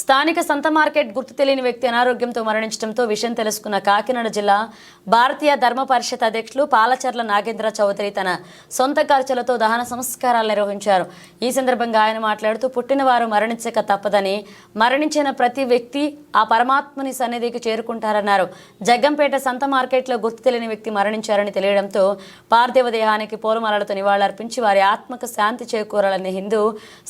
స్థానిక సంత మార్కెట్ గుర్తు తెలియని వ్యక్తి అనారోగ్యంతో మరణించడంతో విషయం తెలుసుకున్న కాకినాడ జిల్లా భారతీయ ధర్మ పరిషత్ అధ్యక్షులు పాలచర్ల నాగేంద్ర చౌదరి తన సొంత ఖర్చులతో దహన సంస్కారాలు నిర్వహించారు. ఈ సందర్భంగా ఆయన మాట్లాడుతూ పుట్టినవారు మరణించక తప్పదని మరణించిన ప్రతి వ్యక్తి ఆ పరమాత్మని సన్నిధికి చేరుకుంటారన్నారు. జగ్గంపేట సంత మార్కెట్లో గుర్తు తెలియని వ్యక్తి మరణించారని తెలియడంతో పార్థివ దేహానికి పూలమాలలతో నివాళులర్పించి వారి ఆత్మకు శాంతి చేకూరాలని హిందూ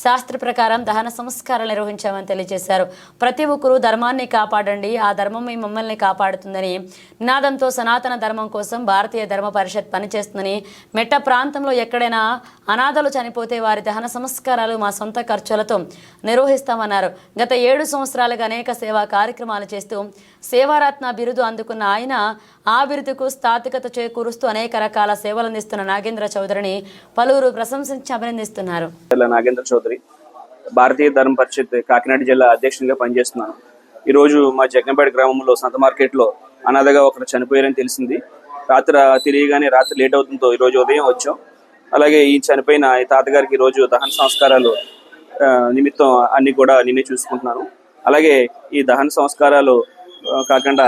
శాస్త్ర ప్రకారం దహన సంస్కారాలు నిర్వహించామని తెలియజేశారు. ప్రతి ఒక్కరూ ధర్మాన్ని కాపాడండి. ఆ ధర్మం మమ్మల్ని కాపాడుతుందని నినాదంతో సనాతన ధర్మం కోసం భారతీయ ధర్మ పరిషత్ పనిచేస్తుందని మెట్ట ప్రాంతంలో ఎక్కడైనా అనాథలు చనిపోతే వారి దహన సంస్కారాలు మా సొంత ఖర్చులతో నిర్వహిస్తామన్నారు. గత ఏడు సంవత్సరాలుగా అనేక సేవా కార్యక్రమాలు చేస్తూ సేవారత్న బిరుదు అందుకున్న ఆయన ఆ బిరుదుకు స్థాతికత చేకూరుస్తూ అనేక రకాల సేవలు అందిస్తున్న నాగేంద్ర చౌదరిని పలువురు ప్రశంసించి అభినందిస్తున్నారు. నాగేంద్ర చౌదరి భారతీయ ధర్మ పరిషత్ కాకినాడ జిల్లా అధ్యక్షునిగా పనిచేస్తున్నాను. ఈరోజు మా జగ్గంపేట గ్రామంలో సంత మార్కెట్లో అనాథగా ఒకరు చనిపోయారని తెలిసింది. రాత్రి తెలియగానే రాత్రి లేట్ అవుతుందో ఈరోజు ఉదయం వచ్చాం. అలాగే ఈ చనిపోయిన ఈ తాతగారికి ఈరోజు దహన సంస్కారాలు నిమిత్తం అన్ని కూడా నేనే చూసుకుంటున్నాను. అలాగే ఈ దహన సంస్కారాలు కాకుండా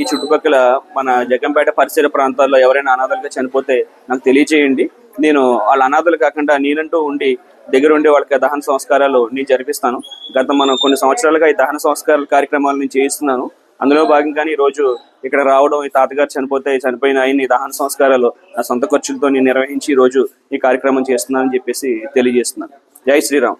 ఈ చుట్టుపక్కల మన జగ్గంపేట పరిసర ప్రాంతాల్లో ఎవరైనా అనాథలుగా చనిపోతే నాకు తెలియచేయండి. నేను వాళ్ళ అనాథలు కాకుండా నేనంటూ ఉండి దగ్గర ఉండి వాళ్ళకి దహన సంస్కారాలు నేను జరిపిస్తాను. గత మనం కొన్ని సంవత్సరాలుగా ఈ దహన సంస్కారాల కార్యక్రమాలు నేను చేయిస్తున్నాను అందులో భాగంగానే ఈరోజు రోజు ఇక్కడ రావడం ఈ తాతగారు చనిపోతే చనిపోయిన ఆయన దహన సంస్కారాలు నా సొంత ఖర్చులతో నేను నిర్వహించి ఈరోజు రోజు ఈ కార్యక్రమం చేస్తున్నానని చెప్పేసి తెలియజేస్తున్నాను. జై శ్రీరామ్.